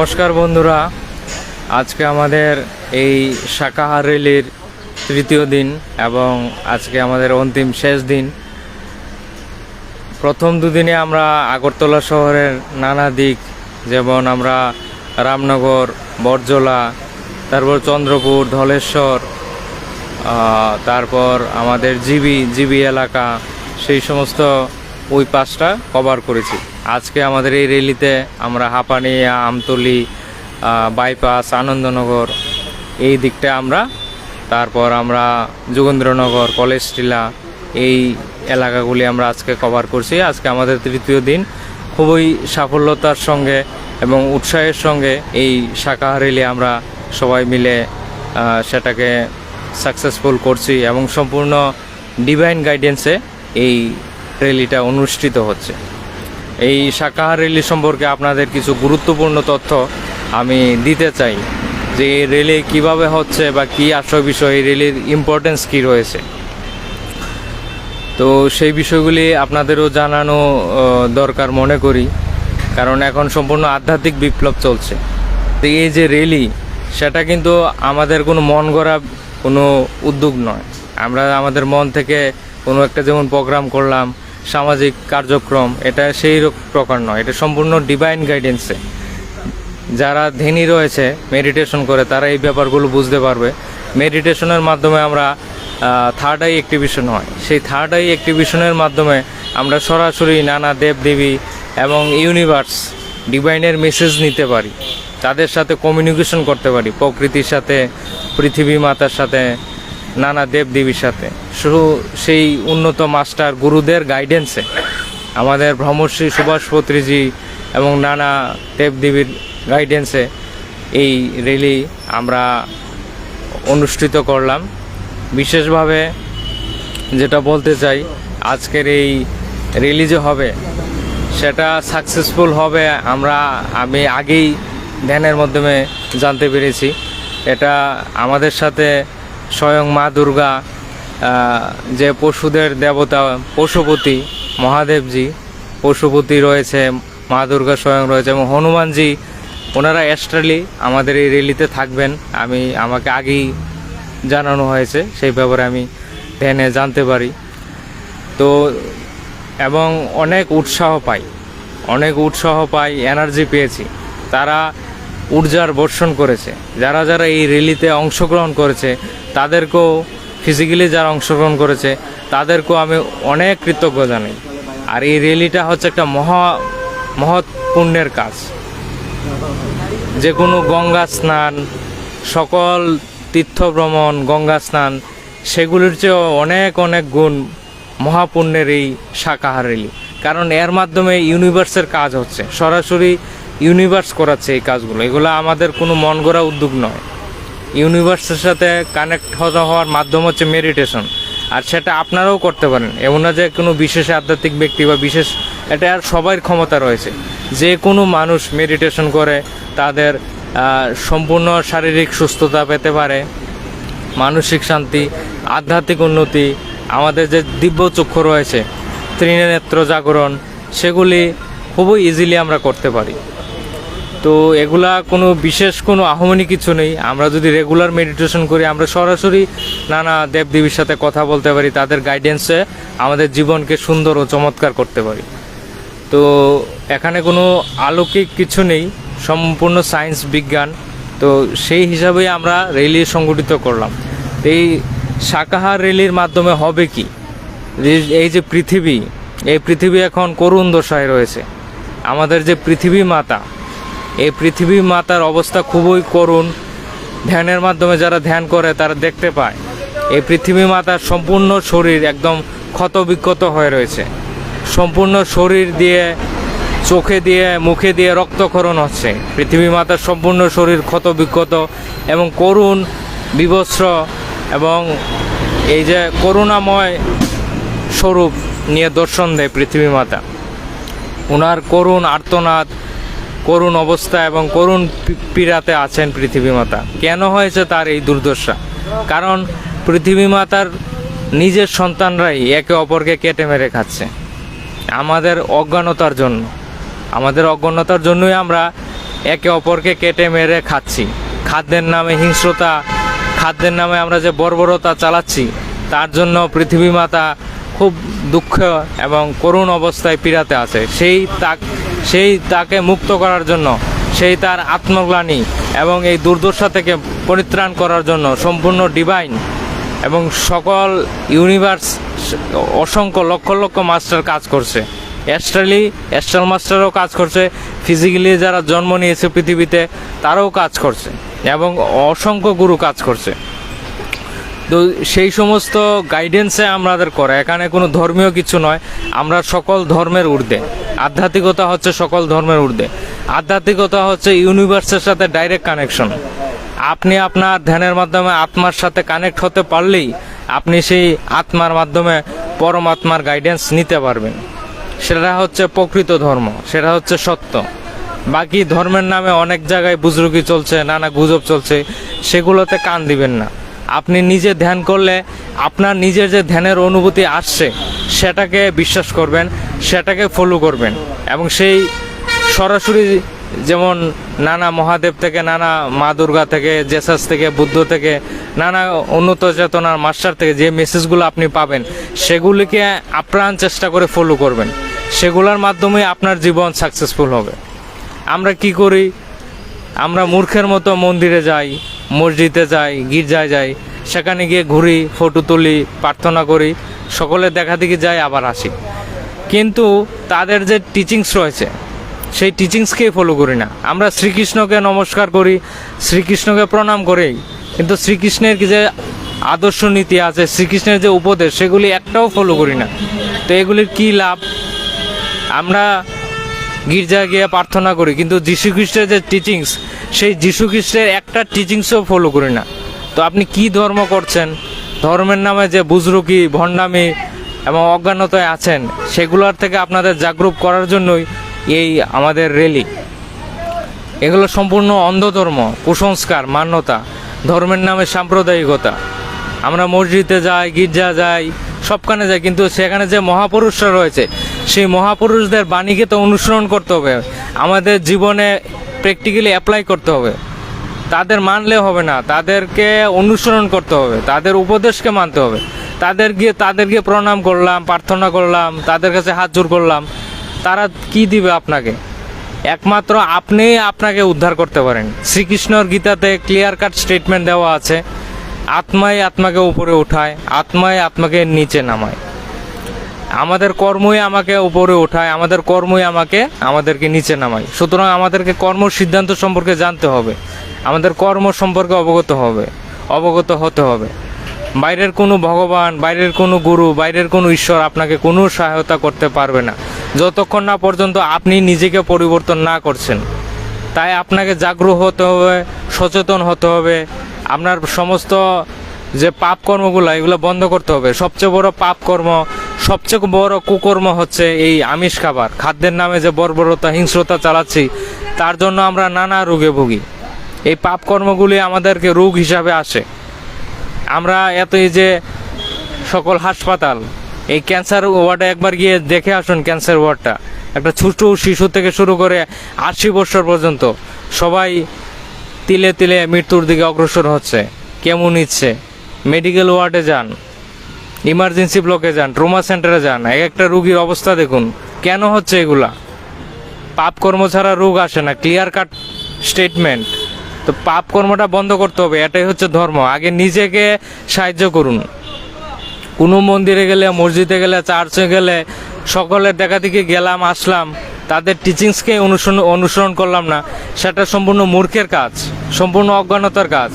নমস্কার বন্ধুরা। আজকে আমাদের এই শাকাহার রেলির তৃতীয় দিন এবং আজকে আমাদের অন্তিম শেষ দিন। প্রথম দুদিনে আমরা আগরতলা শহরের নানা দিক, যেমন আমরা রামনগর বরজলা তারপর চন্দ্রপুর, ধলেশ্বর তারপর আমাদের জিবি জিবি এলাকা, সেই সমস্ত ওই পাঁচটা কভার করেছি। আজকে আমাদের এই রেলিতে আমরা হাঁপানিয়া, আমতলি বাইপাস আনন্দনগর, এই দিকটা আমরা, তারপর আমরা যোগেন্দ্রনগর কলেজ টিলা এই এলাকাগুলি আমরা আজকে কভার করছি। আজকে আমাদের তৃতীয় দিন। খুবই সাফল্যতার সঙ্গে এবং উৎসাহের সঙ্গে এই শাখা রেলি আমরা সবাই মিলে সেটাকে সাকসেসফুল করছি এবং সম্পূর্ণ ডিভাইন গাইডেন্সে এই র্যালিটা অনুষ্ঠিত হচ্ছে। এই শাকাহার র্যালি সম্পর্কে আপনাদের কিছু গুরুত্বপূর্ণ তথ্য আমি দিতে চাই যে এই র্যালি কীভাবে হচ্ছে বা কী আসল বিষয়, এই র্যালির ইম্পর্টেন্স কী রয়েছে। তো সেই বিষয়গুলি আপনাদেরও জানানো দরকার মনে করি, কারণ এখন সম্পূর্ণ আধ্যাত্মিক বিপ্লব চলছে। তো এই যে র্যালি, সেটা কিন্তু আমাদের কোনো মন গড়া কোনো উদ্যোগ নয়। আমরা আমাদের মন থেকে কোনো একটা যেমন প্রোগ্রাম করলাম সামাজিক কার্যক্রম, এটা সেই প্রকার নয়, এটা সম্পূর্ণ ডিভাইন গাইডেন্সে যারা ধ্যানী রয়েছে মেডিটেশন করে, তারা এই ব্যাপারগুলো বুঝতে পারবে। মেডিটেশনের মাধ্যমে আমরা থার্ড আই অ্যাক্টিভিশন হয়। সেই থার্ড আই অ্যাক্টিভিশনের মাধ্যমে আমরা সরাসরি নানা দেব দেবী এবং ইউনিভার্স ডিভাইনের মেসেজ নিতে পারি। তাদের সাথে কমিউনিকেশন করতে পারি, প্রকৃতির সাথে, পৃথিবী মাতার সাথে। নানা দেব দেবীর সাথে। শুধু সেই উন্নত মাস্টার গুরুদের গাইডেন্সে আমাদের ভ্রমশ্রী সুভাষ পত্রীজি এবং নানা দেবদেবীর গাইডেন্সে এই র্যালি আমরা অনুষ্ঠিত করলাম। বিশেষভাবে যেটা বলতে চাই, আজকের এই র্যালি যে হবে, সেটা সাকসেসফুল হবে আমরা, আমি আগেই ধ্যানের মাধ্যমে জানতে পেরেছি। এটা আমাদের সাথে স্বয়ং মা দুর্গা যে পশুদের দেবতা, পশুপতি, মহাদেবজি, পশুপতি রয়েছে, মা দুর্গা স্বয়ং রয়েছে এবং হনুমানজি, ওনারা অ্যাস্ট্রালি আমাদের এই র্যালিতে থাকবেন। আমি, আমাকে আগেই জানানো হয়েছে, সেই ব্যাপারে আমি ধ্যানে জানতে পারি। তো, এবং অনেক উৎসাহ পাই, অনেক উৎসাহ পাই এনার্জি পেয়েছি। তারা ঊর্জার বর্ষণ করেছে। যারা যারা এই র্যালিতে অংশগ্রহণ করেছে, তাদেরকেও ফিজিক্যালি যারা অংশগ্রহণ করেছে, তাদেরকেও আমি অনেক কৃতজ্ঞ জানাই। আর এই র্যালিটা হচ্ছে একটা মহা, মহৎ পুণ্যের কাজ। যে কোনো গঙ্গা স্নান, সকল তীর্থ ভ্রমণ, গঙ্গা স্নান, সেগুলির চেয়েও অনেক অনেক গুণ মহাপুণ্যের এই শাকাহার রেলি কারণ এর মাধ্যমে ইউনিভার্সের কাজ হচ্ছে। সরাসরি ইউনিভার্স করাচ্ছে এই কাজগুলো। এগুলো আমাদের কোনো মন গড়া উদ্যোগ নয়। ইউনিভার্সের সাথে কানেক্ট হওয়া হওয়ার মাধ্যম হচ্ছে মেডিটেশন আর সেটা আপনারাও করতে পারেন। এমন না যে কোনো বিশেষ আধ্যাত্মিক ব্যক্তি বা বিশেষ এটা আর সবার ক্ষমতা রয়েছে। যে কোনো মানুষ মেডিটেশন করে, তাদের সম্পূর্ণ শারীরিক সুস্থতা পেতে পারে, মানসিক শান্তি, আধ্যাত্মিক উন্নতি, আমাদের যে দিব্য চক্ষু রয়েছে, ত্রিনেত্র জাগরণ, সেগুলি খুবই ইজিলি আমরা করতে পারি। তো এগুলা কোনো বিশেষ কোনো আহমনি কিছু নেই। আমরা যদি রেগুলার মেডিটেশন করি, আমরা সরাসরি নানা দেবদেবীর সাথে কথা বলতে পারি, তাদের গাইডেন্সে আমাদের জীবনকে সুন্দর ও চমৎকার করতে পারি। তো এখানে কোনো আলৌকিক কিছু নেই, সম্পূর্ণ সায়েন্স বিজ্ঞান। তো সেই হিসাবেই আমরা রেলি সংগঠিত করলাম। এই শাকাহার রেলির মাধ্যমে হবে কি? এই যে পৃথিবী, এই পৃথিবী এখন করুণ দশায় রয়েছে। আমাদের যে পৃথিবী মাতা এই পৃথিবী মাতার অবস্থা খুবই করুণ। ধ্যানের মাধ্যমে যারা ধ্যান করে, তারা দেখতে পায়। এই পৃথিবী মাতার সম্পূর্ণ শরীর একদম ক্ষত বিক্ষত হয়ে রয়েছে। সম্পূর্ণ শরীর দিয়ে, চোখে দিয়ে, মুখে দিয়ে রক্তক্ষরণ হচ্ছে। পৃথিবী মাতার সম্পূর্ণ শরীর ক্ষত বিক্ষত এবং করুণ, বিবস্ত্র এবং এই যে করুণাময় স্বরূপ নিয়ে দর্শন দেয় পৃথিবী মাতা। ওনার করুণ আর্তনাদ করুণ অবস্থা এবং করুণ পীড়াতে আছেন পৃথিবী মাতা। কেন হয়েছে তার এই দুর্দশা? কারণ পৃথিবী মাতার নিজের সন্তানরাই একে অপরকে কেটে মেরে খাচ্ছে। আমাদের অজ্ঞানতার জন্য। আমাদের অজ্ঞানতার জন্যই আমরা একে অপরকে কেটে মেরে খাচ্ছি। খাদ্যের নামে হিংস্রতা, খাদ্যের নামে আমরা যে বর্বরতা চালাচ্ছি, তার জন্য পৃথিবী মাতা খুব দুঃখ এবং করুণ অবস্থায় পীড়াতে আছে। সেই তাক সেই তাকে মুক্ত করার জন্য, সেই তার আত্মগ্লানি এবং এই দুর্দশা থেকে পরিত্রাণ করার জন্য সম্পূর্ণ ডিভাইন এবং সকল ইউনিভার্স অসংখ্য লক্ষ লক্ষ মাস্টার কাজ করছে। অ্যাস্ট্রালি অ্যাস্ট্রাল মাস্টারও কাজ করছে। ফিজিক্যালি যারা জন্ম নিয়েছে পৃথিবীতে, তারাও কাজ করছে এবং অসংখ্য গুরু কাজ করছে। তো সেই সমস্ত গাইডেন্সে আমাদের করে। এখানে কোনো ধর্মীয় কিছু নয়। আমরা সকল ধর্মের ঊর্ধ্বে। আধ্যাত্মিকতা হচ্ছে সকল ধর্মের ঊর্ধ্বে। আধ্যাত্মিকতা হচ্ছে ইউনিভার্সের সাথে ডাইরেক্ট কানেকশন আপনি আপনার ধ্যানের মাধ্যমে আত্মার সাথে কানেক্ট হতে পারলেই আপনি সেই আত্মার মাধ্যমে পরমাত্মার গাইডেন্স নিতে পারবেন। সেটা হচ্ছে প্রকৃত ধর্ম। সেটা হচ্ছে সত্য। বাকি ধর্মের নামে অনেক জায়গায় বুজরুকি চলছে, নানা গুজব চলছে। সেগুলোতে কান দিবেন না। আপনি নিজে ধ্যান করলে আপনার নিজের যে ধ্যানের অনুভূতি আসছে, সেটাকে বিশ্বাস করবেন, সেটাকে ফলো করবেন এবং সেই সরাসরি যেমন নানা মহাদেব থেকে, নানা মা দুর্গা থেকে, জেসাস থেকে, বুদ্ধ থেকে, নানা উন্নত চেতনার মাস্টার থেকে যে মেসেজগুলো আপনি পাবেন, সেগুলিকে আপ্রাণ চেষ্টা করে ফলো করবেন। সেগুলোর মাধ্যমে আপনার জীবন সাকসেসফুল হবে। আমরা কি করি? আমরা মূর্খের মতো মন্দিরে যাই মসজিদে যাই, গির্জায় যাই, সেখানে গিয়ে ঘুরি, ফটো তুলি, প্রার্থনা করি, সকলে দেখা দেখি যাই, আবার আসি। কিন্তু তাদের যে টিচিংস রয়েছে, সেই টিচিংসকেই ফলো করি না। আমরা শ্রীকৃষ্ণকে নমস্কার করি, শ্রীকৃষ্ণকে প্রণাম করি কিন্তু শ্রীকৃষ্ণের যে আদর্শ নীতি আছে, শ্রীকৃষ্ণের যে উপদেশ, সেগুলি একটাও ফলো করি না। তো এগুলির কি লাভ? আমরা গির্জা গিয়ে প্রার্থনা করি, কিন্তু যীশু খ্রিস্টের যে টিচিংস সেই যীশু খ্রিস্টের একটা টিচিংসও ফলো করি না। তো আপনি কি ধর্ম করছেন? ধর্মের নামে যে বুজরুকি, ভণ্ডামি এবং অজ্ঞানতায় আছেন, সেগুলোর থেকে আপনাদের জাগরুক করার জন্যই এই আমাদের র্যালি এগুলো সম্পূর্ণ অন্ধ ধর্ম কুসংস্কার, মান্যতা, ধর্মের নামে সাম্প্রদায়িকতা। আমরা মসজিদে যাই, গির্জা যাই, সবখানে যাই, কিন্তু সেখানে যে মহাপুরুষরা রয়েছে, সেই মহাপুরুষদের বাণীকে তো অনুসরণ করতে হবে। আমাদের জীবনে প্র্যাকটিক্যালি অ্যাপ্লাই করতে হবে। তাদের মানলে হবে না। তাদেরকে অনুসরণ করতে হবে। তাদের উপদেশকে মানতে হবে। তাদের গিয়ে তাদেরকে প্রণাম করলাম, প্রার্থনা করলাম, তাদের কাছে হাত জোর করলাম। তারা কি দিবে আপনাকে? একমাত্র আপনিই আপনাকে উদ্ধার করতে পারেন। শ্রীকৃষ্ণর গীতাতে ক্লিয়ার কাট স্টেটমেন্ট দেওয়া আছে। আত্মাই আত্মাকে উপরে উঠায়, আত্মাই আত্মাকে নিচে নামায়। আমাদের কর্মই আমাকে উপরে ওঠায়, আমাদের কর্মই আমাকে, আমাদেরকে নিচে নামায়। সুতরাং আমাদেরকে কর্ম সিদ্ধান্ত সম্পর্কে জানতে হবে। আমাদের কর্ম সম্পর্কে অবগত হবে, অবগত হতে হবে। বাইরের কোনো ভগবান, বাইরের কোনো গুরু, বাইরের কোনো ঈশ্বর আপনাকে কোনো সহায়তা করতে পারবে না। যতক্ষণ না পর্যন্ত আপনি নিজেকে পরিবর্তন না করছেন, তাই আপনাকে জাগ্রহ হতে হবে, সচেতন হতে হবে। আপনার সমস্ত যে পাপ কর্মগুলো, এগুলো বন্ধ করতে হবে। সবচেয়ে বড় পাপ কর্ম সবচেয়ে বড় কুকর্ম হচ্ছে এই আমিষ খাবার। খাদ্যের নামে যে বর্বরতা, হিংস্রতা চালাচ্ছি, তার জন্য আমরা নানা রোগে ভুগি। এই পাপ কর্মগুলি আমাদেরকে রোগ হিসাবে আসে। আমরা এতই যে সকল হাসপাতাল, এই ক্যান্সার ওয়ার্ডে একবার গিয়ে দেখে আসুন ক্যান্সার ওয়ার্ডটা। একটা ছোট শিশু থেকে শুরু করে আশি বছর পর্যন্ত সবাই তিলে তিলে মৃত্যুর দিকে অগ্রসর হচ্ছে। কেমন ইচ্ছে? মেডিকেল ওয়ার্ডে যান। ইমার্জেন্সি ব্লকে যান ট্রোমা সেন্টারে যান। এক একটা রুগীর অবস্থা দেখুন। কেন হচ্ছে এগুলা? পাপ কর্ম ছাড়া রোগ আসে না। ক্লিয়ার কাট স্টেটমেন্ট তো পাপ কর্মটা বন্ধ করতে হবে, এটাই হচ্ছে ধর্ম। আগে নিজেকে সাহায্য করুন। কোনো মন্দিরে গেলে, মসজিদে গেলে, চার্চে গেলে, সকলের দেখা দেখি গেলাম, আসলাম, তাদের টিচিংসকে অনুসরণ অনুসরণ করলাম না। সেটা সম্পূর্ণ মূর্খের কাজ, সম্পূর্ণ অজ্ঞানতার কাজ।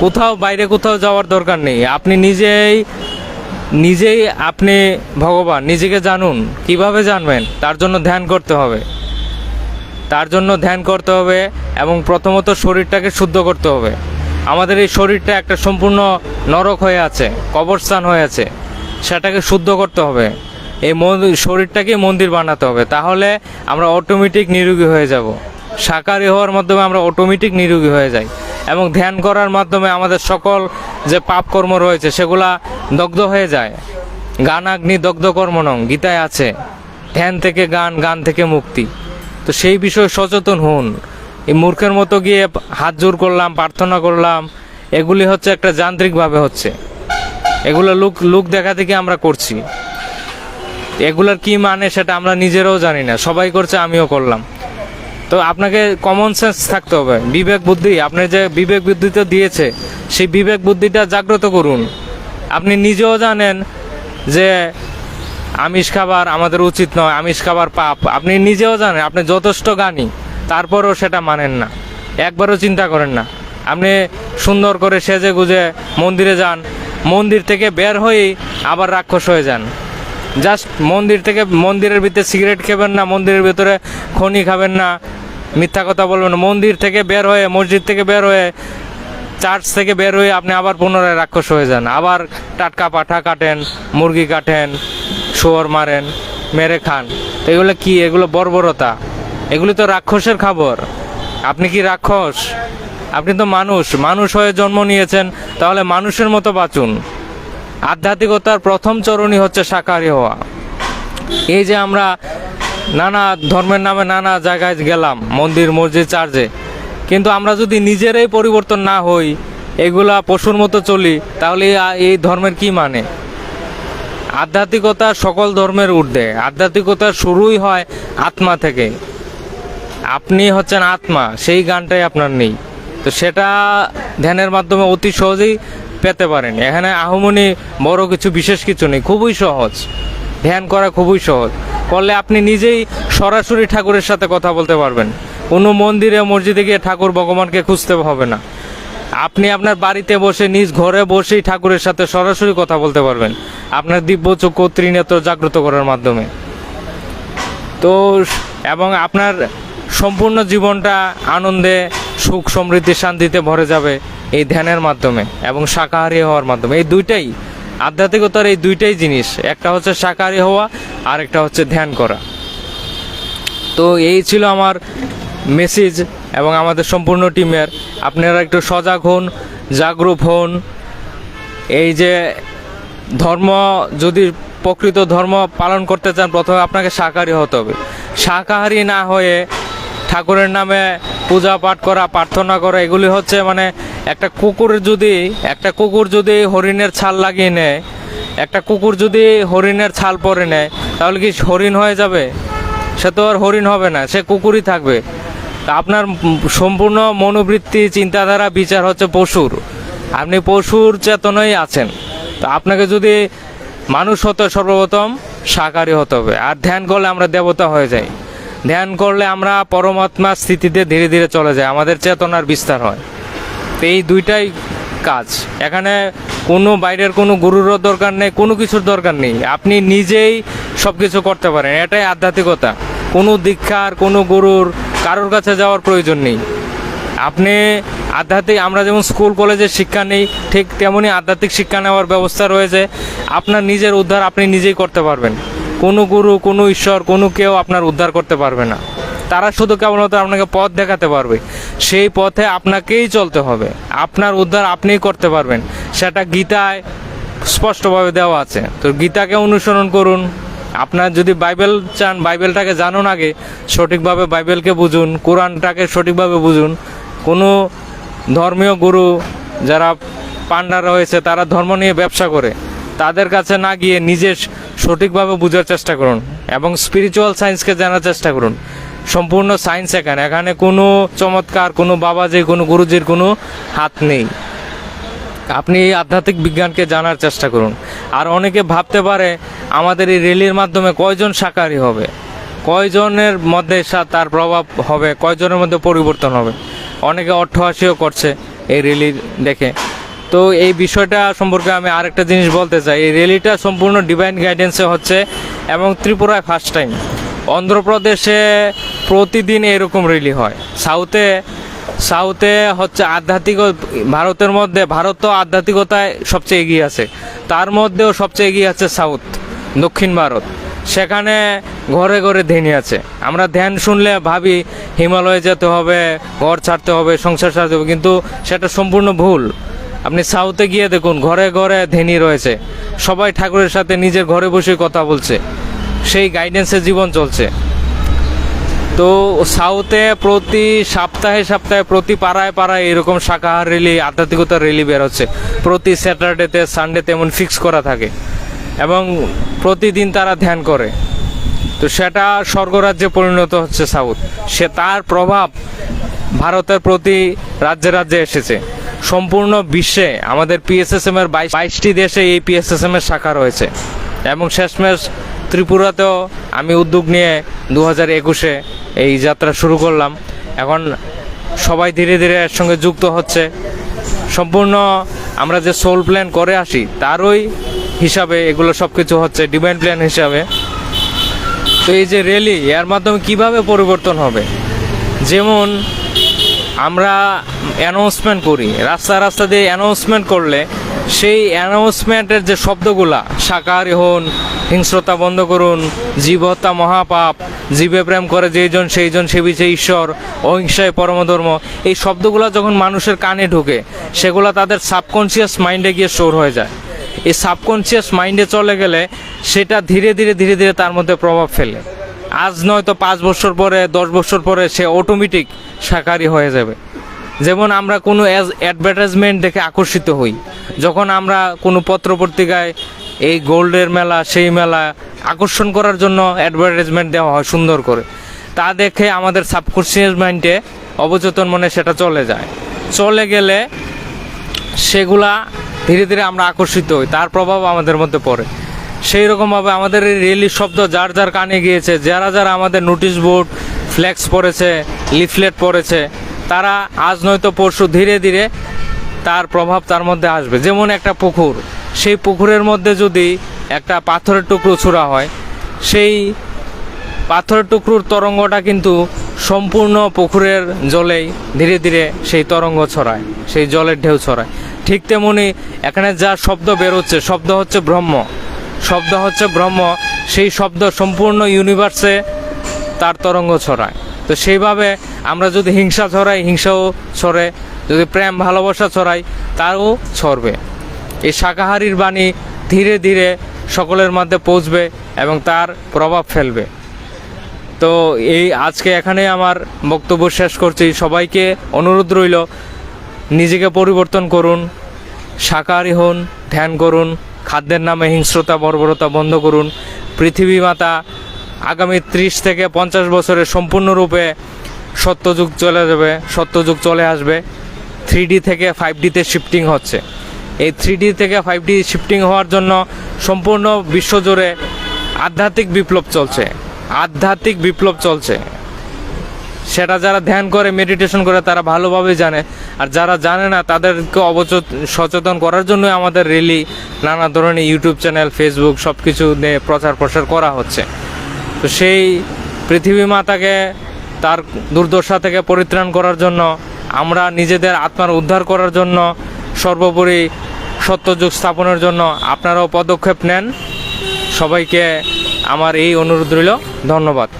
কোথাও বাইরে কোথাও যাওয়ার দরকার নেই। আপনি নিজেই নিজেই আপনি ভগবান, নিজেকে জানুন। কীভাবে জানবেন? তার জন্য ধ্যান করতে হবে। তার জন্য ধ্যান করতে হবে এবং প্রথমত শরীরটাকে শুদ্ধ করতে হবে। আমাদের এই শরীরটা একটা সম্পূর্ণ নরক হয়ে আছে, কবরস্থান হয়ে আছে। সেটাকে শুদ্ধ করতে হবে। এই শরীরটাকে মন্দির বানাতে হবে। তাহলে আমরা অটোমেটিক নিরোগী হয়ে যাব। সাকারি হওয়ার মাধ্যমে আমরা অটোমেটিক নিরোগী হয়ে যাই। এবং ধ্যান করার মাধ্যমে আমাদের সকল যে পাপকর্ম রয়েছে, সেগুলা দগ্ধ হয়ে যায়। গান আগ্নি দগ্ধ কর্ম নং গীতায় আছে, ধ্যান থেকে গান গান থেকে মুক্তি। তো সেই বিষয়ে সচেতন হন। এই মূর্খের মতো গিয়ে হাত জোর করলাম, প্রার্থনা করলাম, এগুলি হচ্ছে একটা যান্ত্রিকভাবে হচ্ছে। এগুলো লুক লুক দেখা থেকে আমরা করছি। এগুলোর কি মানে সেটা আমরা নিজেরাও জানি না, সবাই করছে, আমিও করলাম। তো আপনাকে কমন সেন্স থাকতে হবে। বিবেক বুদ্ধি, আপনি যে বিবেক বুদ্ধিটা দিয়েছে, সেই বিবেক বুদ্ধিটা জাগ্রত করুন। আপনি নিজেও জানেন যে আমিষ খাবার আমাদের উচিত নয়, আমিষ খাবার পাপ। আপনি নিজেও জানেন, আপনি যথেষ্ট জ্ঞানী, তারপরেও সেটা মানেন না। একবারও চিন্তা করেন না। আপনি সুন্দর করে সেজে গুজে মন্দিরে যান, মন্দির থেকে বের হয়েই আবার রাক্ষস হয়ে যান। জাস্ট মন্দির থেকে, মন্দিরের ভিতরে সিগারেট খাবেন না, মন্দিরের ভিতরে খনি খাবেন না, মিথ্যা কথা বলবেন মন্দির থেকে বের হয়ে, মসজিদ থেকে বের হয়ে চার্চ থেকে বের হয়ে আপনি আবার পুনরায় রাক্ষস হয়ে যান। আবার টাটকা পাঠা কাটেন, মুরগি কাটেন, শুয়োর মারেন, মেরে খান। তো এগুলো কি? এগুলো বর্বরতা। এগুলি তো রাক্ষসের খাবার। আপনি কি রাক্ষস? আপনি তো মানুষ। মানুষ হয়ে জন্ম নিয়েছেন, তাহলে মানুষের মতো বাঁচুন। আধ্যাত্মিকতার প্রথম চরণই হচ্ছে সাকারি হওয়া। এই যে আমরা নানা ধর্মের নামে নানা জায়গায় গেলাম, মন্দির, মসজিদ, চার্চে। কিন্তু আমরা যদি নিজেরাই পরিবর্তন না হই, এগুলা পশুর মতো চলি, তাহলে এই- ধর্মের কি মানে? আধ্যাত্মিকতা সকল ধর্মের ঊর্ধ্বে। আধ্যাত্মিকতা শুরুই হয় আত্মা থেকে। আপনি হচ্ছেন আত্মা, সেই গানটাই আপনার নেই। তো সেটা ধ্যানের মাধ্যমে অতি সহজেই পেতে পারেন। এখানে আহমনি বড় কিছু, বিশেষ কিছু নেই, খুবই সহজ। ধ্যান করা খুবই সহজ। করলে আপনি নিজেই সরাসরি ঠাকুরের সাথে কথা বলতে পারবেন। কোনো মন্দিরে, মসজিদে গিয়ে ঠাকুর ভগবানকে খুঁজতে হবে না। আপনি আপনার বাড়িতে বসে, নিজ ঘরে বসেই ঠাকুরের সাথে সরাসরি কথা বলতে পারবেন। আপনার দিব্য চক্ষু ত্রিনেত্র জাগ্রত করার মাধ্যমে। তো, এবং আপনার সম্পূর্ণ জীবনটা আনন্দে, সুখ সমৃদ্ধি, শান্তিতে ভরে যাবে এই ধ্যানের মাধ্যমে এবং শাকাহারী হওয়ার মাধ্যমে। এই দুইটাই, আধ্যাত্মিকতার এই দুইটাই জিনিস, একটা হচ্ছে শাকাহারী হওয়া আর একটা হচ্ছে ধ্যান করা। তো এই ছিল আমার মেসেজ এবং আমাদের সম্পূর্ণ টিমের। আপনারা একটু সজাগ হন জাগরূক হন। এই যে ধর্ম, যদি প্রকৃত ধর্ম পালন করতে চান, প্রথমে আপনাকে শাকাহারী হতে হবে। শাকাহারী না হয়ে ঠাকুরের নামে পূজা পাঠ করা, প্রার্থনা করা, এগুলি হচ্ছে মানে একটা কুকুর যদি, একটা কুকুর যদি হরিণের ছাল লাগিয়ে নেয়, একটা কুকুর যদি হরিণের ছাল পরে নেয়, তাহলে কি হরিণ হয়ে যাবে? সে তো আর হরিণ হবে না, সে কুকুরই থাকবে। আপনার সম্পূর্ণ মনোবৃত্তি, চিন্তাধারা, বিচার হচ্ছে পশুর। আপনি পশুর চেতনাই আছেন। তো আপনাকে যদি মানুষ হতে সর্বপ্রথম সাকারী হতে হবে। আর ধ্যান করলে আমরা দেবতা হয়ে যাই। ধ্যান করলে আমরা পরমাত্মা স্থিতিতে ধীরে ধীরে চলে যাই। আমাদের চেতনার বিস্তার হয়। তো এই দুইটাই কাজ। এখানে কোনো বাইরের কোনো গুরুরও দরকার নেই, কোনো কিছুর দরকার নেই। আপনি নিজেই সব কিছু করতে পারেন। এটাই আধ্যাত্মিকতা। কোনো দীক্ষার, কোনো গুরুর কারোর কাছে যাওয়ার প্রয়োজন নেই। আপনি আধ্যাত্মিক, আমরা যেমন স্কুল কলেজে শিক্ষা নেই, ঠিক তেমনই আধ্যাত্মিক শিক্ষা নেওয়ার ব্যবস্থা রয়েছে। আপনার নিজের উদ্ধার আপনি নিজেই করতে পারবেন। কোনো গুরু, কোনো ঈশ্বর, কোনো কেউ আপনার উদ্ধার করতে পারবে না। তারা শুধু কেবলমাত্র আপনাকে পথ দেখাতে পারবে। সেই পথে আপনাকেই চলতে হবে। আপনার উদ্ধার আপনিই করতে পারবেন। সেটা গীতায় স্পষ্টভাবে দেওয়া আছে। তো গীতাকে অনুসরণ করুন। আপনার যদি বাইবেল চান, বাইবেলটাকে জানুন আগে, সঠিকভাবে বাইবেলকে বুঝুন, কোরআনটাকে সঠিকভাবে বুঝুন। কোনো ধর্মীয় গুরু যারা পান্ডা রয়েছে, তারা ধর্ম নিয়ে ব্যবসা করে, তাদের কাছে না গিয়ে নিজে সঠিকভাবে বোঝার চেষ্টা করুন এবং স্পিরিচুয়াল সায়েন্সকে জানার চেষ্টা করুন। সম্পূর্ণ সায়েন্স এখানে। এখানে কোনো চমৎকার, কোনো বাবাজি কোনো গুরুজির কোনো হাত নেই। আপনি এই আধ্যাত্মিক বিজ্ঞানকে জানার চেষ্টা করুন। আর অনেকে ভাবতে পারে আমাদের এই রেলির মাধ্যমে কয়জন সাকারী হবে? কয়জনের মধ্যে তার প্রভাব হবে? কয়জনের মধ্যে পরিবর্তন হবে? অনেকে অট্টহাসিও করছে এই রেলি দেখে। তো এই বিষয়টা সম্পর্কে আমি আরেকটা জিনিস বলতে চাই। এই রেলিটা সম্পূর্ণ ডিভাইন গাইডেন্সে হচ্ছে এবং ত্রিপুরায় ফার্স্ট টাইম অন্ধ্রপ্রদেশে প্রতিদিন এরকম রেলি হয়। সাউথে সাউথে হচ্ছে আধ্যাত্মিক ভারতের মধ্যে ভারত তো আধ্যাত্মিকতায় সবচেয়ে এগিয়ে আছে। তার মধ্যেও সবচেয়ে এগিয়ে আছে সাউথ। দক্ষিণ ভারত। সেখানে ঘরে ঘরে ধ্যানী আছে। আমরা ধ্যান শুনলে ভাবি হিমালয়ে যেতে হবে, ঘর ছাড়তে হবে, সংসার ছাড়তে হবে, কিন্তু সেটা সম্পূর্ণ ভুল। আপনি সাউথে গিয়ে দেখুন, ঘরে ঘরে ধ্যানী রয়েছে। সবাই ঠাকুরের সাথে নিজের ঘরে বসে কথা বলছে। সেই গাইডেন্সে জীবন চলছে। তো সাউথে প্রতি সপ্তাহে সপ্তাহে, প্রতি পাড়ায় পাড়ায় এরকম শাকাহার রেলি আধ্যাত্মিকতা র্যালি বেরোচ্ছে। প্রতি স্যাটারডেতে সানডেতে এমন ফিক্স করা থাকে। এবং প্রতিদিন তারা ধ্যান করে। তো সেটা স্বর্গরাজ্যে পরিণত হচ্ছে সাউথ। সে তার প্রভাব ভারতের প্রতি রাজ্যে রাজ্যে এসেছে। সম্পূর্ণ বিশ্বে আমাদের পিএসএসএম এর বাইশ বাইশটি দেশে এই পিএসএসএম এর শাখা রয়েছে। এবং শেষমেশ ত্রিপুরাতেও আমি উদ্যোগ নিয়ে দু হাজার একুশে এই যাত্রা শুরু করলাম। এখন সবাই ধীরে ধীরে এর সঙ্গে যুক্ত হচ্ছে। সম্পূর্ণ আমরা যে সোল প্ল্যান করে আসি, তারই হিসাবে এগুলো সব কিছু হচ্ছে ডিমান্ড প্ল্যান হিসাবে। তো এই যে র্যালি এর মাধ্যমে কীভাবে পরিবর্তন হবে? যেমন আমরা অ্যানাউন্সমেন্ট করি, রাস্তা রাস্তা দিয়ে অ্যানাউন্সমেন্ট করলে সেই অ্যানাউন্সমেন্টের যে শব্দগুলা, শাকাহারি হন, হিংস্রতা বন্ধ করুন জীব হত্যা মহাপাপ, জীবে প্রেম করে যেইজন সেইজন সেবিছে ঈশ্বর, অহিংসায় পরমধর্ম, এই শব্দগুলো যখন মানুষের কানে ঢুকে, সেগুলো তাদের সাবকনসিয়াস মাইন্ডে গিয়ে স্টোর হয়ে যায়। এই সাবকনসিয়াস মাইন্ডে চলে গেলে সেটা ধীরে ধীরে ধীরে ধীরে তার মধ্যে প্রভাব ফেলে। আজ নয়তো পাঁচ বছর পরে, দশ বছর পরে সে অটোমেটিক শাকাহারি হয়ে যাবে। যেমন আমরা কোনো অ্যাডভার্টাইজমেন্ট দেখে আকর্ষিত হই। যখন আমরা কোনো পত্রপত্রিকায় এই গোল্ডের মেলা, সেই মেলা আকর্ষণ করার জন্য অ্যাডভার্টাইজমেন্ট দেওয়া হয় সুন্দর করে। তা দেখে আমাদের সাবকনসিয়াস মাইন্ডে অবচেতন মনে সেটা চলে যায়। চলে গেলে সেগুলা ধীরে ধীরে আমরা আকর্ষিত হই। তার প্রভাব আমাদের মধ্যে পড়ে। সেই রকমভাবে আমাদের এই রেলি শব্দ যার যার কানে গিয়েছে, যারা যারা আমাদের নোটিশ বোর্ড ফ্ল্যাক্স পড়েছে লিফলেট পড়েছে, তারা আজ নয়তো পরশু ধীরে ধীরে তার প্রভাব তার মধ্যে আসবে। যেমন একটা পুকুর, সেই পুকুরের মধ্যে যদি একটা পাথরের টুকরো ছোড়া হয়, সেই পাথরের টুকরোর তরঙ্গটা কিন্তু সম্পূর্ণ পুকুরের জলেই ধীরে ধীরে সেই তরঙ্গ ছড়ায়, সেই জলের ঢেউ ছড়ায়। ঠিক তেমনি এখানে যা শব্দ বেরোচ্ছে, শব্দ হচ্ছে ব্রহ্ম। শব্দ হচ্ছে ব্রহ্ম, সেই শব্দ সম্পূর্ণ ইউনিভার্সে তার তরঙ্গ ছড়ায়। তো সেইভাবে আমরা যদি হিংসা ছড়াই, হিংসাও ছড়ে, যদি প্রেম ভালোবাসা ছড়াই, তারও ছড়বে। এই শাকাহারির বাণী ধীরে ধীরে সকলের মধ্যে পৌঁছবে এবং তার প্রভাব ফেলবে। তো এই আজকে এখানে আমার বক্তব্য শেষ করছি। সবাইকে অনুরোধ রইল নিজেকে পরিবর্তন করুন, শাকাহারি হন, ধ্যান করুন, খাদ্যের নামে হিংস্রতা, বর্বরতা বন্ধ করুন। পৃথিবী মাতা আগামী ত্রিশ থেকে পঞ্চাশ বছরে সম্পূর্ণরূপে সত্যযুগ চলে যাবে, সত্যযুগ চলে আসবে। থ্রি থেকে ফাইভ ডিতে শিফটিং হচ্ছে। এই থ্রি থেকে ফাইভ ডি শিফটিং হওয়ার জন্য সম্পূর্ণ বিশ্বজুড়ে আধ্যাত্মিক বিপ্লব চলছে। আধ্যাত্মিক বিপ্লব চলছে। সেটা যারা ধ্যান করে মেডিটেশন করে, তারা ভালোভাবে জানে। আর যারা জানে না, তাদেরকে অবচেত, সচেতন করার জন্য আমাদের রেলি নানা ধরনের ইউটিউব চ্যানেল ফেসবুক সব কিছু নিয়ে প্রচার প্রসার করা হচ্ছে। তো সেই পৃথিবী মাতাকে তার দুর্দশা থেকে পরিত্রাণ করার জন্য, আমরা নিজেদের আত্মার উদ্ধার করার জন্য, সর্বোপরি সত্যযুগ স্থাপনের জন্য আপনারাও পদক্ষেপ নেন। সবাইকে আমার এই অনুরোধ রইল। ধন্যবাদ।